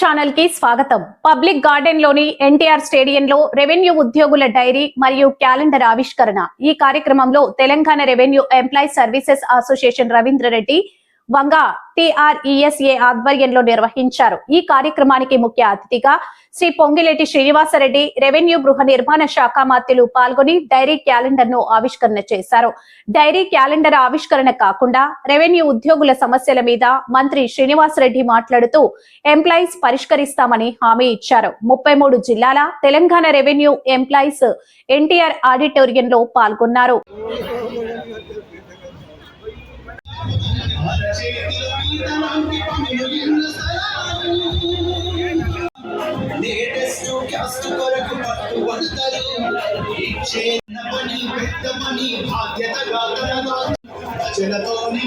ఛానల్కి స్వాగతం. పబ్లిక్ గార్డెన్లోని ఎన్టీఆర్ స్టేడియంలో రెవెన్యూ ఉద్యోగుల డైరీ మరియు క్యాలెండర్ ఆవిష్కరణ. ఈ కార్యక్రమంలో Telangana revenue employee services association Ravindrareddy Vanga TRESA ఆధ్వర్యంలో నిర్వహించారు. ఈ కార్యక్రమానికి ముఖ్య అతిథిగా శ్రీ పొంగిలేటి శ్రీనివాసరెడ్డి రెవెన్యూ గృహ నిర్మాణ శాఖ మాత్యులు పాల్గొని డైరీ క్యాలెండర్ను ఆవిష్కరణ చేశారు. డైరీ క్యాలెండర్ ఆవిష్కరణ కాకుండా రెవెన్యూ ఉద్యోగుల సమస్యల మీద మంత్రి శ్రీనివాసరెడ్డి మాట్లాడుతూ ఎంప్లాయీస్ పరిష్కరిస్తామని హామీ ఇచ్చారు. ముప్పై మూడు జిల్లాల తెలంగాణ రెవెన్యూ ఎంప్లాయీస్ ఎన్టీఆర్ ఆడిటోరియంలో పాల్గొన్నారు. లేటెస్ట్ క్యాస్ట్ కొరకు పట్టుబడతారు ఇచ్చే పని పెద్ద పని ప్రజలతోని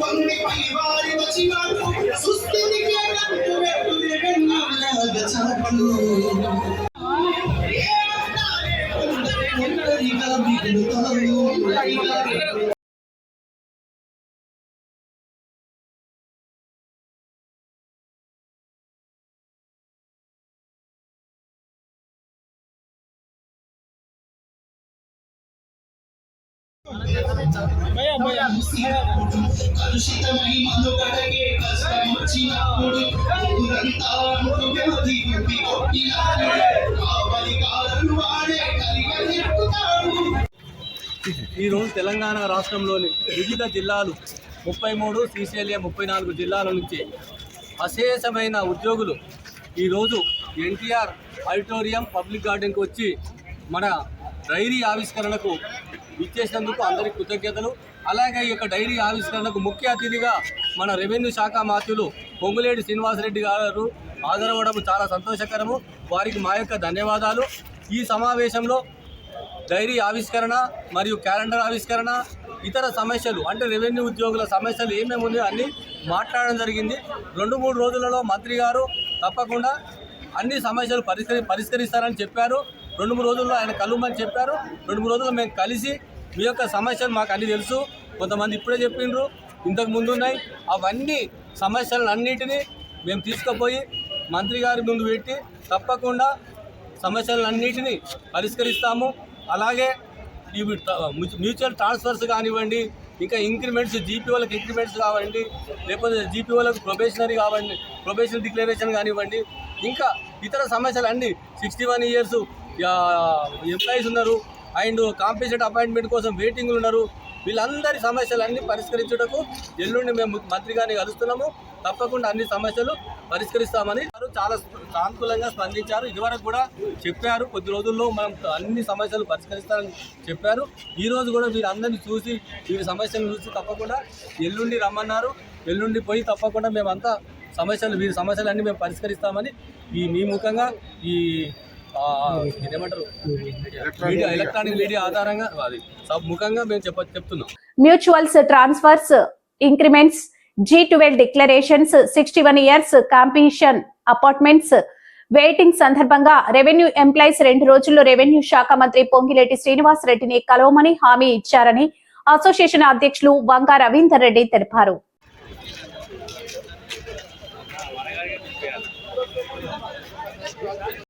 మంది పై వారి వచ్చినాడు సుస్థితికి అడ్డంకు పెట్టు వెన్నెలాగ చాపలు ఒంటరిగా మిగులుతారు ఒంటరిగా కలుషితమై కష్టం ఊరంతా వ్యవధి కొట్టినాడు కావలి కాలను వాడే ఈరోజు తెలంగాణ రాష్ట్రంలోని వివిధ జిల్లాలు ముప్పై మూడు శ్రీశైలం ముప్పై నాలుగు జిల్లాల నుంచి అశేషమైన ఉద్యోగులు ఈరోజు ఎన్టీఆర్ ఆడిటోరియం పబ్లిక్ గార్డెన్కి వచ్చి మన డైరీ ఆవిష్కరణకు ఇచ్చేసినందుకు అందరి కృతజ్ఞతలు. అలాగే ఈ యొక్క డైరీ ఆవిష్కరణకు ముఖ్య అతిథిగా మన రెవెన్యూ శాఖ మాత్యులు పొంగులేటి శ్రీనివాసరెడ్డి గారు హాజరవ్వడం చాలా సంతోషకరము. వారికి మా యొక్క ధన్యవాదాలు. ఈ సమావేశంలో డైరీ ఆవిష్కరణ మరియు క్యాలెండర్ ఆవిష్కరణ ఇతర సమస్యలు అంటే రెవెన్యూ ఉద్యోగుల సమస్యలు ఏమేమి ఉన్నాయో అన్నీ మాట్లాడడం జరిగింది. రెండు మూడు రోజులలో మంత్రి గారు తప్పకుండా అన్ని సమస్యలు పరిష్కరి పరిష్కరిస్తారని చెప్పారు. రెండు మూడు రోజుల్లో ఆయన కలుమని చెప్పారు. రెండు మూడు రోజుల్లో మేము కలిసి మీ యొక్క సమస్యలు మాకు అన్నీ తెలుసు. కొంతమంది ఇప్పుడే చెప్పిండ్రు ఇంతకు ముందు ఉన్నాయి అవన్నీ సమస్యలను మేము తీసుకుపోయి మంత్రి గారి ముందు పెట్టి తప్పకుండా సమస్యలన్నిటినీ పరిష్కరిస్తాము. అలాగే ఇవి మ్యూచువల్ ట్రాన్స్ఫర్స్ కానివ్వండి ఇంకా ఇంక్రిమెంట్స్ జీపీ వాళ్ళకి ఇంక్రిమెంట్స్ కావండి లేకపోతే జీపీ ప్రొబేషనరీ కావండి ప్రొబేషనల్ డిక్లరేషన్ కానివ్వండి ఇంకా ఇతర సమస్యలు అన్నీ సిక్స్టీ వన్ ఇయర్స్ ఎంప్లాయీస్ ఉన్నారు. అండ్ కాంపిటేషన్ అపాయింట్మెంట్ కోసం వెయిటింగ్లు ఉన్నారు. వీళ్ళందరి సమస్యలన్నీ పరిష్కరించుటకు ఎల్లుండి మేము మంత్రి గారిని కలుస్తున్నాము. తప్పకుండా అన్ని సమస్యలు పరిష్కరిస్తామని వారు చాలా సానుకూలంగా స్పందించారు. ఇదివరకు కూడా చెప్పారు. కొద్ది రోజుల్లో మనం అన్ని సమస్యలు పరిష్కరిస్తామని చెప్పారు. ఈరోజు కూడా వీరందరినీ చూసి వీరి సమస్యలను చూసి తప్పకుండా ఎల్లుండి రమ్మన్నారు. ఎల్లుండి పోయి తప్పకుండా మేమంతా సమస్యలు వీరి సమస్యలన్నీ మేము పరిష్కరిస్తామని ఈ మీ ముఖంగా ఈ ఇదేమంటారు మీడియా ఎలక్ట్రానిక్ మీడియా ఆధారంగా అది. సబ్ ముఖంగా మేము చెప్ప చెప్తున్నాం. Mutuals transfers increments G twelve declarations sixty one years compassion apartments waiting సందర్భంగా రెవెన్యూ ఎంప్లాయీస్ రెండు రోజుల్లో రెవెన్యూ శాఖ మంత్రి పొంగిలేటి శ్రీనివాస్ రెడ్డిని కలవమని హామీ ఇచ్చారని అసోసియేషన్ అధ్యక్షులు వంగా రవీందర్ రెడ్డి తెలిపారు.